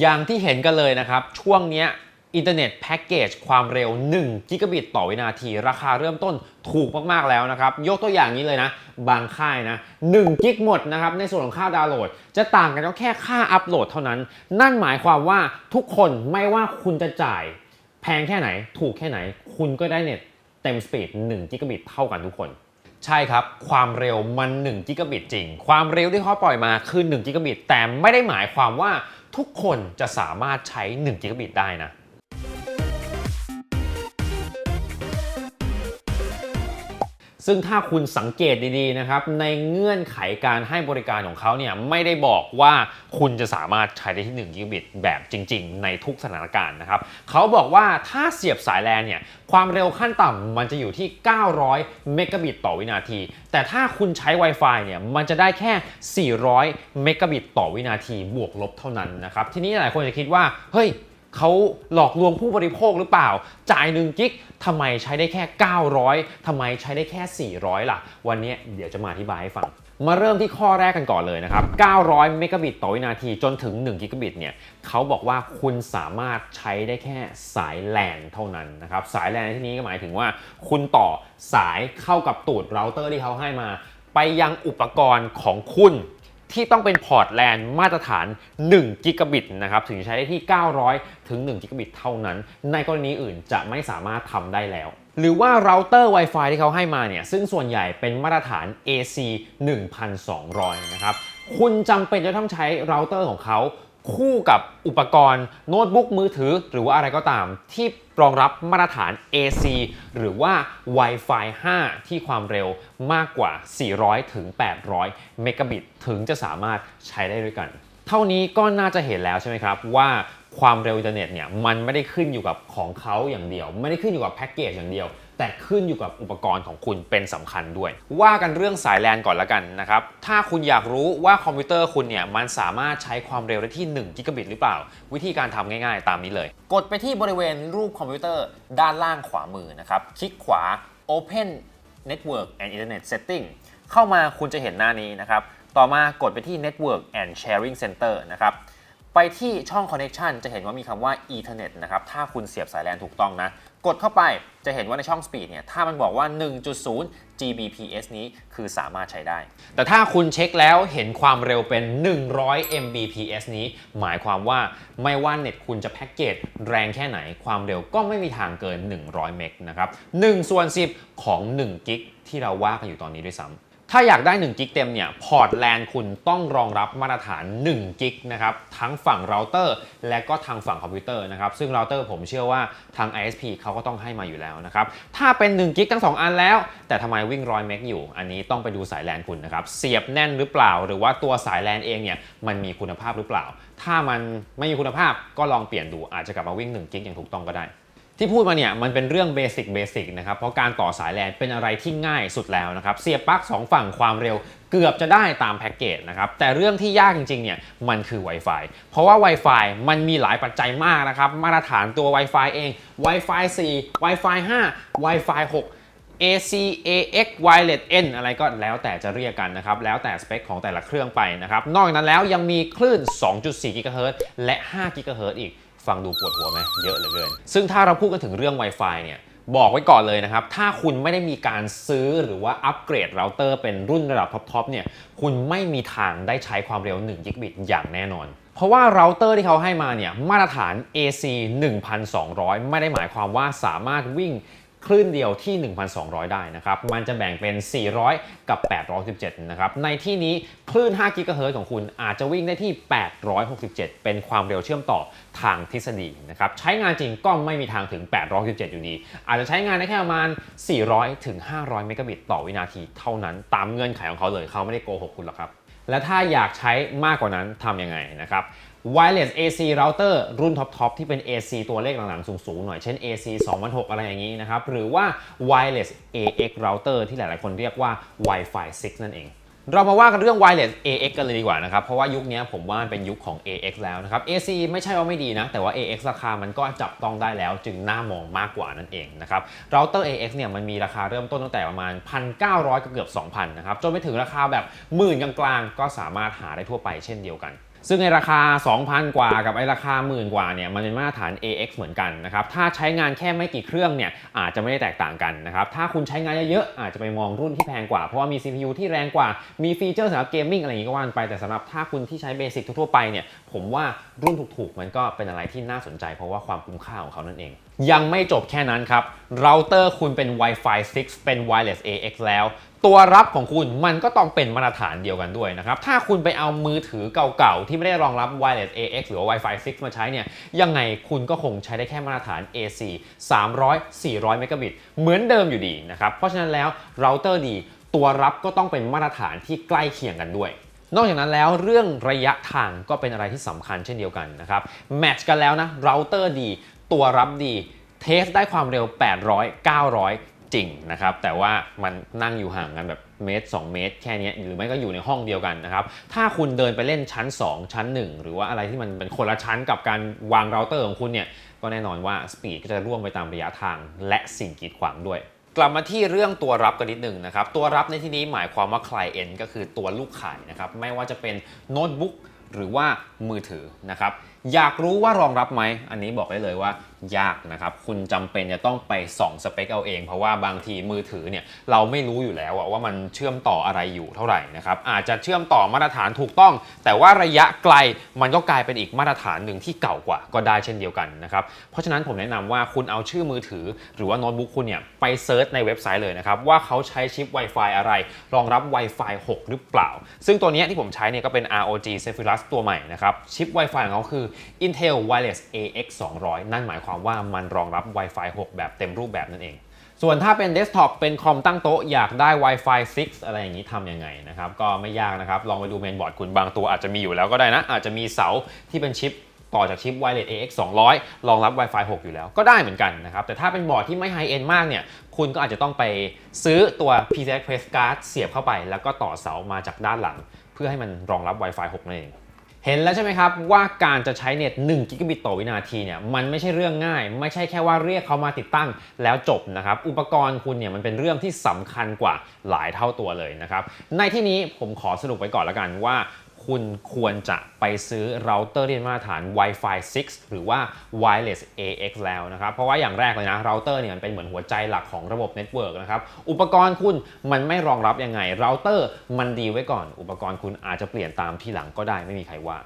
อย่างที่เห็นกันเลยนะครับ ช่วงนี้อินเทอร์เน็ตแพ็กเกจความเร็ว 1 กิกะบิตต่อวินาที ราคาเริ่มต้นถูกมาก ๆ แล้วนะครับ ยกตัวอย่างนี้เลยนะ บางค่ายนะ1กิกหมดนะครับ ในส่วนของค่าดาวน์โหลด จะต่างกันก็แค่ค่าอัปโหลดเท่านั้น นั่นหมายความว่าทุกคนไม่ว่าคุณจะจ่าย แพงแค่ไหน ถูกแค่ไหน คุณก็ได้เน็ตเต็มสปีด1กิกะบิตเท่ากันทุกคนใช่ครับ ความเร็วมัน1กิกะบิตจริง ความเร็วที่เขาปล่อยมาคือ1กิกะบิตแต่ไม่ได้หมายความว่า ทุกคนจะสามารถใช้1กิกะบิตได้นะ ซึ่งถ้าคุณสังเกตดีๆนะครับในเงื่อนไขการให้บริการของเขาเนี่ยไม่ได้บอกว่าคุณจะสามารถใช้ได้ที่1กิกะบิตแบบจริง ๆ ในทุกสถานการณ์นะครับเขาบอกว่าถ้าเสียบสายแลนเนี่ยความเร็วขั้นต่ำมันจะอยู่ที่ 900 เมกะบิตต่อวินาที แต่ถ้าคุณใช้ Wi-Fi เนี่ยมันจะได้แค่ 400 เมกะบิตต่อวินาทีบวกลบเท่านั้นนะครับทีนี้หลายคนจะคิดว่าเฮ้ย เขาหลอกลวงผู้บริโภคหรือเปล่า จ่าย 1 กิกทำไมใช้ได้แค่ 900 ทำไมใช้ได้แค่ 400 ล่ะ วันนี้เดี๋ยวจะมาอธิบายให้ฟัง มาเริ่มที่ข้อแรกกันก่อนเลยนะครับ 900 เมกะบิตต่อวินาทีจนถึง 1 กิกะบิตเนี่ยเขาบอกว่าคุณสามารถใช้ได้แค่สายแลนเท่านั้นนะครับ สายแลนในที่นี้ก็หมายถึงว่า คุณต่อสายเข้ากับตูดเราเตอร์ที่เขาให้มา ไปยังอุปกรณ์ของคุณ ที่ต้องเป็นพอร์ตแลนมาตรฐาน1กิกะบิตนะครับถึงใช้ได้ที่ 900 ถึง1กิกะบิตเท่านั้น ในกรณีอื่นจะไม่สามารถทำได้แล้ว หรือว่าเราเตอร์ Wi-Fi ที่เขาให้มาเนี่ย ซึ่งส่วนใหญ่เป็นมาตรฐาน AC 1200 นะครับ คุณจำเป็นจะต้องใช้เราเตอร์ของเขา คู่กับอุปกรณ์โน้ตบุ๊กมือถือ หรือว่าอะไรก็ตาม ที่รองรับมาตรฐาน AC หรือว่า Wi-Fi 5 ที่ความเร็วมากกว่า 400 ถึง 800 เมกะบิตถึงจะสามารถใช้ได้ด้วยกัน เท่านี้ก็น่าจะเห็นแล้วใช่ไหมครับ ว่าความเร็วอินเทอร์เน็ตเนี่ยมันไม่ได้ขึ้นอยู่กับของเขาอย่างเดียว ไม่ได้ขึ้นอยู่กับแพ็กเกจอย่างเดียว แต่ขึ้นอยู่กับอุปกรณ์ของคุณเป็นสำคัญด้วย ว่ากันเรื่องสายแลนก่อนละกันนะครับ ถ้าคุณอยากรู้ว่าคอมพิวเตอร์คุณเนี่ยมันสามารถใช้ความเร็วได้ที่1กิกะบิตหรือเปล่า วิธีการทำง่ายๆ ตามนี้เลย กดไปที่บริเวณรูปคอมพิวเตอร์ด้านล่างขวามือนะครับ คลิกขวา Open Network and Internet Setting เข้ามาคุณจะเห็นหน้านี้นะครับ ต่อมากดไปที่ Network and Sharing Center นะครับ ไปที่ช่อง Connection จะเห็นว่ามีคำว่า Ethernet นะครับ ถ้าคุณเสียบสายแลนถูกต้องนะ กดเข้าไปจะเห็นว่าในช่อง Speed เนี่ย ถ้ามันบอกว่า 1.0 Gbps นี้คือสามารถใช้ได้ แต่ถ้าคุณเช็คแล้วเห็นความเร็วเป็น 100 Mbps นี้ หมายความว่าไม่ว่าเน็ตคุณจะแพ็กเกจแรงแค่ไหน ความเร็วก็ไม่มีทางเกิน 100 เมกนะครับ1ส่วน10 ของ1กิกที่เราว่ากันอยู่ตอนนี้ด้วยซ้ำ ถ้าอยากได้1กิกเต็มเนี่ยพอร์ตแลนคุณต้องรองรับมาตรฐาน1กิกนะครับทั้งฝั่งเราเตอร์และก็ทางฝั่งคอมพิวเตอร์นะครับซึ่งเราเตอร์ผมเชื่อว่าทาง ISP เขาก็ต้องให้มาอยู่แล้วนะครับถ้าเป็น1กิกทั้ง 2 อันแล้ว แต่ทำไมวิ่งร้อยเมกอยู่ อันนี้ต้องไปดูสายแลนคุณนะครับเสียบแน่นหรือเปล่า หรือว่าตัวสายแลนเองเนี่ยมันมีคุณภาพหรือเปล่า ถ้ามันไม่มีคุณภาพก็ลองเปลี่ยนดูอาจจะกลับมาวิ่ง1กิกอย่างถูกต้องก็ได้ ที่พูดมาเนี่ยมันเป็นเรื่องเบสิกเบสิกนะครับเพราะการต่อสายแลนเป็นอะไรที่ง่ายสุดแล้วนะครับเสียบปลั๊ก2ฝั่งความเร็วเกือบจะได้ตามแพ็กเกจนะครับแต่เรื่องที่ยากจริงๆเนี่ยมันคือ Wi-Fi เพราะว่า Wi-Fi มันมีหลายปัจจัยมากนะครับมาตรฐานตัว Wi-Fi เอง Wi-Fi 4 Wi-Fi 5 Wi-Fi 6 AC AX Wireless N อะไรก็แล้วแต่จะเรียกกันนะครับ แล้วแต่สเปคของแต่ละเครื่องไปนะครับ นอกจากนั้นแล้วยังมีคลื่น 2.4 GHz และ 5 GHz อีก ฟังดูปวดหัวไหมเยอะเหลือเกิน ซึ่งถ้าเราพูดกันถึงเรื่อง Wi-Fi เนี่ยบอกไว้ก่อนเลยนะครับ ถ้าคุณไม่ได้มีการซื้อหรือว่าอัปเกรดเราเตอร์เป็นรุ่นระดับท็อปๆเนี่ย คุณไม่มีทางได้ใช้ความเร็ว1กิกบิตอย่างแน่นอน เพราะว่าเราเตอร์ที่เขาให้มาเนี่ย มาตรฐาน AC 1200 ไม่ได้หมายความว่าสามารถวิ่ง คลื่นเดียวที่ 1,200 ได้นะครับ มันจะแบ่งเป็น 400 กับ 817 นะครับ ในที่นี้คลื่น5กิกะเฮิรตซ์ของคุณอาจจะวิ่งได้ที่ 867 เป็นความเร็วเชื่อมต่อทางทฤษฎีนะครับ ใช้งานจริงก็ไม่มีทางถึง867อยู่ดี อาจจะใช้งานได้แค่ประมาณ 400 ถึง 500 เมกะบิตต่อวินาทีเท่านั้น ตามเงื่อนไขของเขาเลย เขาไม่ได้โกหกคุณหรอกครับ และถ้าอยากใช้มากกว่านั้นทำยังไงนะครับ Wireless AC router รุ่นท็อปๆที่เป็น AC ตัวเลขหลังๆ สูงๆ หน่อย เช่น AC 2006อะไรอย่างนี้นะครับ หรือว่า Wireless AX router ที่หลายๆ คนเรียกว่า Wi-Fi 6 นั่นเอง เรามาว่ากันเรื่อง Wireless AX กันเลยดีกว่านะครับ เพราะว่ายุคนี้ผมว่ามันเป็นยุคของ AX แล้วนะครับ AC ไม่ใช่ว่าไม่ดีนะ แต่ว่า AX ราคามันก็จับต้องได้แล้ว จึงน่ามองมากกว่านั่นเองนะครับเราเตอร์ AX เนี่ยมันมีราคาเริ่มต้นตั้งแต่ประมาณ 1,900กับเกือบ 2,000 นะครับ จนไปถึงราคาแบบหมื่นกลางๆ ก็สามารถหาได้ทั่วไปเช่นเดียวกัน ซึ่งในราคา 2,000 กว่ากับไอราคาหมื่นกว่าเนี่ยมันเป็นมาตรฐาน AX เหมือนกันนะครับถ้าใช้งานแค่ไม่กี่เครื่องเนี่ยอาจจะไม่ได้แตกต่างกันนะครับถ้าคุณใช้งานเยอะๆอาจจะไปมองรุ่นที่แพงกว่า เพราะว่ามี CPU ที่แรงกว่ามีฟีเจอร์สำหรับเกมมิ่งอะไรอย่างนี้ก็ว่าไปแต่สำหรับถ้าคุณที่ใช้เบสิกทั่วๆไปเนี่ยผมว่ารุ่นถูกๆ มันก็เป็นอะไรที่น่าสนใจ เพราะว่าความคุ้มค่าของเขานั่นเอง ยังไม่จบแค่นั้นครับเราเตอร์คุณเป็น Wi-Fi 6 เป็น Wireless AX แล้ว ตัวรับของคุณมันก็ต้องเป็นมาตรฐานเดียวกันด้วยนะครับ ถ้าคุณไปเอามือถือเก่าๆ ที่ไม่ได้รองรับ Wireless AX หรือ Wi-Fi 6 มาใช้เนี่ย ยังไงคุณก็คงใช้ได้แค่มาตรฐาน AC 300 400 เมกะบิตเหมือนเดิมอยู่ดีนะครับ เพราะฉะนั้นแล้วเราเตอร์ดี ตัวรับก็ต้องเป็นมาตรฐานที่ใกล้เคียงกันด้วยนอกจากนั้นแล้วเรื่องระยะทางก็เป็นอะไรที่สำคัญเช่นเดียวกันนะครับแมทช์กันแล้วนะเราเตอร์ดี ตัวรับดี เทสได้ความเร็ว 800 900 จริงนะครับ แต่ว่ามันนั่งอยู่ห่างกันแบบเมตร 2 เมตร แค่นี้หรือไม่ก็อยู่ในห้องเดียวกันนะครับ ถ้าคุณเดินไปเล่นชั้น 2 ชั้น 1 หรือว่าอะไรที่มันเป็นคนละชั้นกับการวางเราเตอร์ของคุณเนี่ยก็แน่นอนว่าสปีดก็จะร่วงไปตามระยะทาง และสิ่งกีดขวางด้วยกลับมาที่เรื่องตัวรับกันนิดหนึ่งนะครับ ตัวรับในที่นี้หมายความว่า client ก็คือตัวลูกขายนะครับ ไม่ว่าจะเป็นโน้ตบุ๊ก หรือว่ามือถือนะครับอยากรู้ว่ารองรับไหมอันนี้บอกได้เลยว่า ยากนะครับคุณจำเป็นจะต้องไปส่องสเปคเอาเอง เพราะว่าบางทีมือถือเนี่ยเราไม่รู้อยู่แล้วว่ามันเชื่อมต่ออะไรอยู่เท่าไหร่นะครับอาจจะเชื่อมต่อมาตรฐานถูกต้อง แต่ว่าระยะไกลมันก็กลายเป็นอีกมาตรฐานหนึ่งที่เก่ากว่าก็ได้เช่นเดียวกันนะครับเพราะฉะนั้นผมแนะนำว่าคุณเอาชื่อมือถือ หรือว่าโน้ตบุ๊กคุณเนี่ยไปเซิร์ชในเว็บไซต์เลยนะครับว่าเขาใช้ชิป Wi-Fi อะไร รองรับ Wi-Fi 6 หรือเปล่า ซึ่งตัวนี้ที่ผมใช้เนี่ยก็เป็น ROG Zephyrus ตัวใหม่นะครับชิป Wi-Fi ของเขาคือ Intel Wireless AX 200 นั่นหมายความว่ามันรองรับ Wi-Fi 6 แบบเต็มรูปแบบนั่นเอง ส่วนถ้าเป็นเดสก์ท็อปเป็นคอมตั้งโต๊ะอยากได้ Wi-Fi 6 อะไรอย่างนี้ทำยังไงนะครับ ก็ไม่ยากนะครับ ลองไปดูเมนบอร์ดคุณบางตัวอาจจะมีอยู่แล้วก็ได้นะ อาจจะมีเสาที่เป็นชิปต่อจากชิป Wireless AX 200 รองรับ Wi-Fi 6 อยู่แล้วก็ได้เหมือนกันนะครับ แต่ถ้าเป็นบอร์ดที่ไม่ไฮเอนมากเนี่ย คุณก็อาจจะต้องไปซื้อตัว PCI Express Card เสียบเข้าไป แล้วก็ต่อเสามาจากด้านหลัง เพื่อให้มันรองรับ Wi-Fi 6 นั่นเอง เห็นแล้วใช่ไหมครับว่าการจะใช้เน็ต1กิกะบิตต่อวินาทีเนี่ยมันไม่ใช่เรื่องง่าย ไม่ใช่แค่ว่าเรียกเขามาติดตั้งแล้วจบนะครับ อุปกรณ์คุณเนี่ยมันเป็นเรื่องที่สำคัญกว่าหลายเท่าตัวเลยนะครับ ในที่นี้ผมขอสรุปไว้ก่อนแล้วกันว่า คุณควรจะไปซื้อเราเตอร์ที่เป็นมาตรฐาน Wi-Fi 6 หรือว่า Wireless AX แล้วนะครับ เพราะว่าอย่างแรกเลยนะเราเตอร์เนี่ยมันเป็นเหมือนหัวใจหลักของระบบเน็ตเวิร์กนะครับ อุปกรณ์คุณมันไม่รองรับยังไงเราเตอร์มันดีไว้ก่อน อุปกรณ์คุณอาจจะเปลี่ยนตามที่หลังก็ได้ไม่มีใครว่า